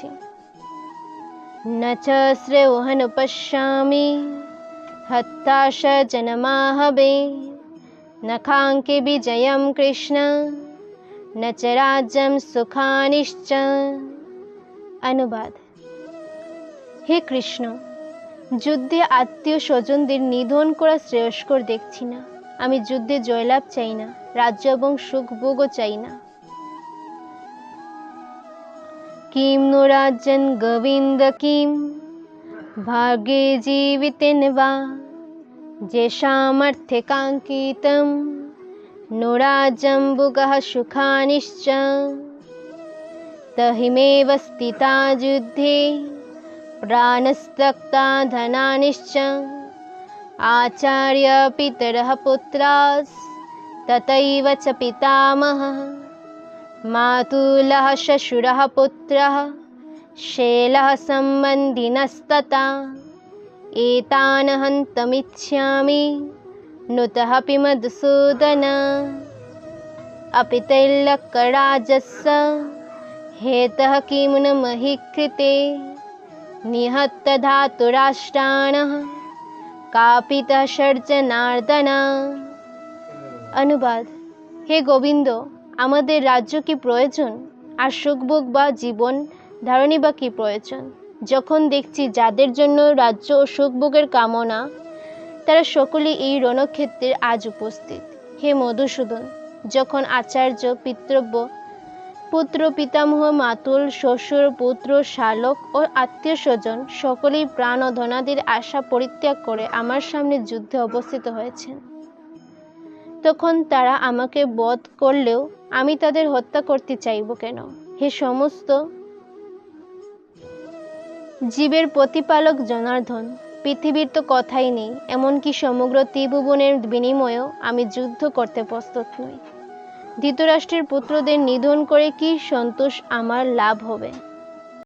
করছি न च श्रेयोहनुपश्यामि हत्ताश जनमाहवे न खाङ्के विजयं कृष्ण न च राज्यं सुखानिश्च অনুবাদ হে কৃষ্ণ যুদ্ধে আত্মীয় স্বজনদের নিধন করা শ্রেয়স্কর দেখছি না আমি যুদ্ধে জয়লাভ চাই না রাজ্য এবং সুখ ভোগও চাই না किं नु राजन् गोविन्द किं? भाग्ये जीवितेन वा? येषामर्थ्यकाङ्कितं नु राजम्बुगः सुखानिश्च। तहिमेव स्थिता युद्धे प्राणस्तक्ता धनानिश्च। आचार्यपितरः पुत्रास्तथैव च पितामहः। मातुलः शशुरः पुत्रः शेलः सम्बन्धिनस्तता। एतान् हन्तमिच्छामि नुतः मधुसूदन। अपि तैल्लकराजस्स हेतः किं न महि कृते निहत्तधातुराष्टाणः कापितः षड्जनार्दन अनुवाद हे गोविन्दो আমাদের রাজ্য কি প্রয়োজন? আর সুখভোগ বা জীবন ধারণী বা কি প্রয়োজন? যখন দেখছি যাদের জন্য রাজ্য ও সুখভোগের কামনা, তারা সকলেই এই রণক্ষেত্রে আজ উপস্থিত। হে মধুসূদন, যখন আচার্য, পিতৃব্য, পুত্র পিতামহ, মাতুল, শ্বশুর, পুত্র, শালক ও আত্মীয় স্বজন সকলেই প্রাণ ও ধনাদির আশা পরিত্যাগ করে আমার সামনে যুদ্ধে অবস্থিত হয়েছেন। তখন তারা আমাকে বধ করলেও আমি তাদের হত্যা করতে চাইব কেন? হে সমস্ত জীবের প্রতিপালক জনার্দন, পৃথিবীর তো কথাই নেই, এমনকি সমগ্র ত্রিভুবনের বিনিময়েও আমি যুদ্ধ করতে প্রস্তুত নই। ধৃতরাষ্ট্রের পুত্রদের নিধন করে কি সন্তোষ আমার লাভ হবে?